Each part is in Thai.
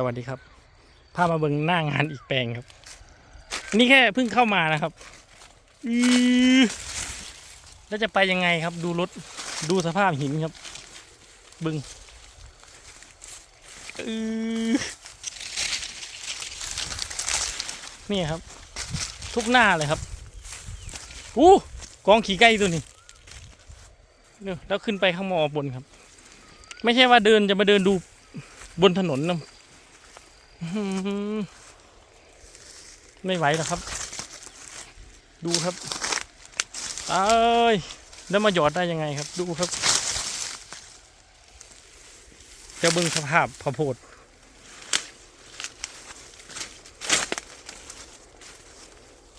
สวัสดีครับ พามาเบิ่งหน้างานอีกแปลงครับ นี่แค่เพิ่งเข้ามานะครับอือแล้วจะไปยังไงครับ ดูรถ ดูสภาพหินครับ บึงอือนี่ครับ ทุกหน้าเลยครับอู้กองขี่ไก่ตัวนี้นี่แล้วขึ้นไปข้างมอบนครับ ไม่ใช่ว่าเดินจะมาเดินดูบนถนนนะ ไม่ไหวหรอกครับ ดูครับเอ้ยแล้วมาหยอดได้ยังไงครับ ดูครับจะบิ่งสภาพพอโพด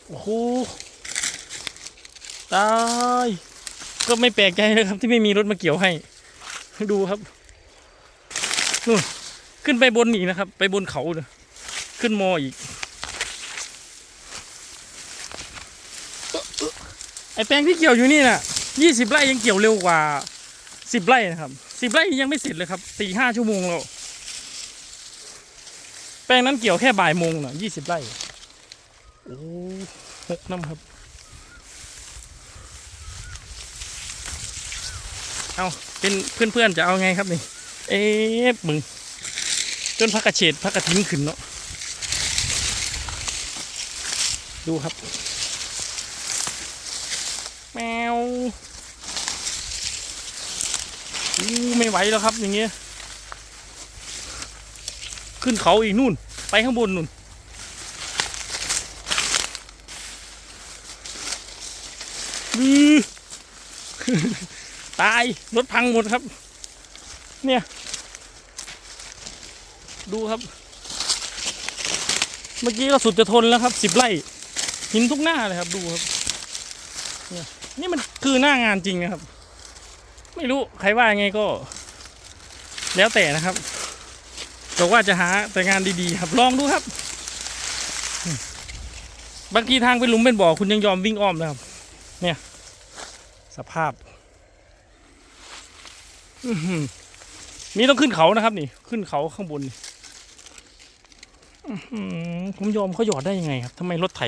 โอ้โหตายก็ไม่แปลกใจเลยครับ ที่ไม่มีรถมาเกี่ยวให้ ดูครับนู่น ขึ้นไปบนอีกนะครับ ไปบนเขาเลยขึ้นมออีก ไอแปลงที่เกี่ยวอยู่นี่น่ะยี่สิบไร่ยังเกี่ยวเร็วกว่าสิบไร่นะครับสิบไร่ยังไม่เสร็จเลยครับสี่ห้าชั่วโมงแล้วแปลงนั้นเกี่ยวแค่บ่ายโมงน่ะยี่สิบไร่โอ้หกน้ำครับเอาเป็นเพื่อนๆจะเอาไงครับนี่ เอ๊ะมึง จนพักกระเฉดพักกระทิ้งขึ้นเนาะดูครับ แมวอู้ไม่ไหวแล้วครับอย่างเงี้ยขึ้นเขาอีกนู่น ไปข้างบนนู่นอือตาย รถพังหมดครับ เนี่ย ดูครับ เมื่อกี้ก็สุดจะทนแล้วครับสิบไร่หินทุกหน้าเลยครับดูครับเนี่ยนี่มันคือหน้างานจริงนะครับ ไม่รู้ใครว่ายังไงก็ แล้วแต่นะครับบอกว่าจะหาแต่งานดีๆ ครับลองดูครับ บางทีทางเป็นหลุมเป็นบ่อคุณยังยอมวิ่งอ้อมนะครับ เนี่ย สภาพนี่ต้องขึ้นเขานะครับ นี่ ขึ้นเขาข้างบนนี่ ผมยอมเขาหยอดได้ยังไงครับทำไมรถไถ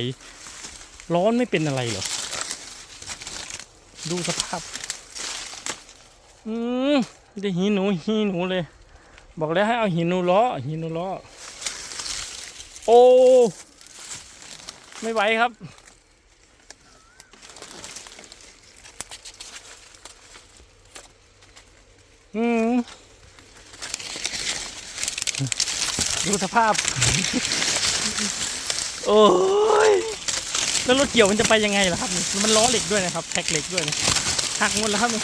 ร้อนไม่เป็นอะไรเหรอ ดูสภาพ อืมได้หินหนูหินหนูเลย บอกแล้วให้เอาหินหนูล้อหินหนูล้อ โอ้ ไม่ไหวครับ อืม ดูสภาพ โอ้ย แล้วรถเกี่ยวมันจะไปยังไงล่ะครับนี่มันล้อเหล็กด้วยนะครับแท็กเหล็กด้วยนะหักหมดแล้วครับนี่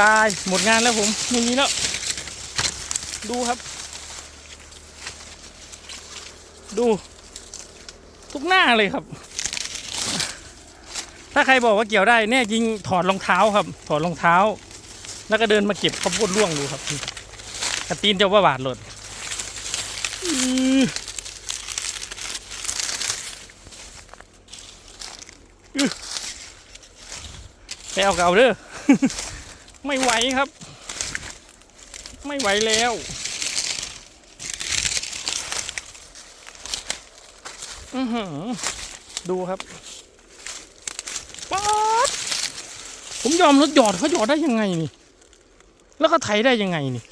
ตายหมดงานแล้วผมไม่มีแล้ว ดูครับ ดู ทุกหน้าเลยครับ ถ้าใครบอกว่าเกี่ยวได้แน่จริงถอดรองเท้าครับ ถอดรองเท้า แล้วก็เดินมาเก็บข้าวโพดร่วงดูครับ ระตีนเจ้าว่าบาดหลดไปเอาเก่าเด้อไม่ไหวครับ ไม่ไหวแล้วอือหือดูครับป๊าดผมยอมรถหยอดเขาหยอดได้ยังไงนี่ แล้วก็ไถได้ยังไงนี่